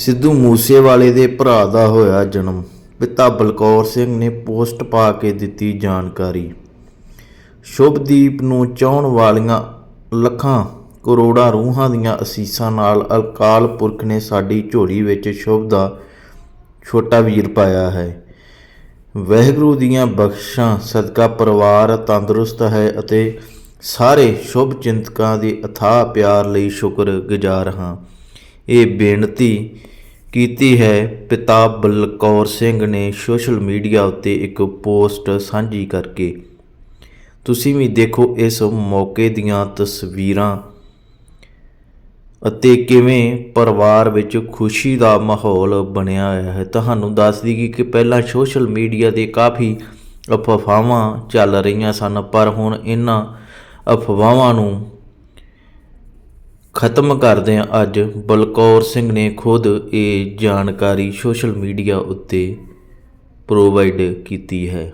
ਸਿੱਧੂ ਮੂਸੇਵਾਲੇ ਦੇ ਭਰਾ ਦਾ ਹੋਇਆ ਜਨਮ। ਪਿਤਾ ਬਲਕੌਰ ਸਿੰਘ ਨੇ ਪੋਸਟ ਪਾ ਕੇ ਦਿੱਤੀ ਜਾਣਕਾਰੀ। ਸ਼ੁਭਦੀਪ ਨੂੰ ਚਾਹਣ ਵਾਲੀਆਂ ਲੱਖਾਂ ਕਰੋੜਾਂ ਰੂਹਾਂ ਦੀਆਂ ਅਸੀਸਾਂ ਨਾਲ ਅਕਾਲ ਪੁਰਖ ਨੇ ਸਾਡੀ ਝੋਲੀ ਵਿੱਚ ਸ਼ੁਭ ਦਾ ਛੋਟਾ ਵੀਰ ਪਾਇਆ ਹੈ। ਵਹਿਗੁਰੂ ਦੀਆਂ ਬਖਸ਼ਾਂ ਸਦਕਾ ਪਰਿਵਾਰ ਤੰਦਰੁਸਤ ਹੈ ਅਤੇ ਸਾਰੇ ਸ਼ੁਭ ਚਿੰਤਕਾਂ ਦੇ ਅਥਾਹ ਪਿਆਰ ਲਈ ਸ਼ੁਕਰਗੁਜ਼ਾਰ ਹਾਂ। ਇਹ ਬੇਨਤੀ ਕੀਤੀ ਹੈ। ਪਿਤਾ ਬਲਕੌਰ ਸਿੰਘ ਨੇ ਸੋਸ਼ਲ ਮੀਡੀਆ ਉੱਤੇ ਇੱਕ ਪੋਸਟ ਸਾਂਝੀ ਕਰਕੇ ਤੁਸੀਂ ਵੀ ਦੇਖੋ ਇਸ ਮੌਕੇ ਦੀਆਂ ਤਸਵੀਰਾਂ ਅਤੇ ਕਿਵੇਂ ਪਰਿਵਾਰ ਵਿੱਚ ਖੁਸ਼ੀ ਦਾ ਮਾਹੌਲ ਬਣਿਆ ਹੋਇਆ ਹੈ। ਤੁਹਾਨੂੰ ਦੱਸ ਦਈਏ ਕਿ ਪਹਿਲਾਂ ਸੋਸ਼ਲ ਮੀਡੀਆ ਤੇ ਕਾਫੀ ਅਫਵਾਹਾਂ ਚੱਲ ਰਹੀਆਂ ਸਨ, ਪਰ ਹੁਣ ਇਹਨਾਂ ਅਫਵਾਹਾਂ ਨੂੰ ਖਤਮ ਕਰਦੇ ਹਾਂ ਅੱਜ। ਬਲਕੌਰ ਸਿੰਘ ਨੇ ਖੁਦ ਇਹ ਜਾਣਕਾਰੀ ਸੋਸ਼ਲ ਮੀਡੀਆ ਉੱਤੇ ਪ੍ਰੋਵਾਈਡ ਕੀਤੀ ਹੈ।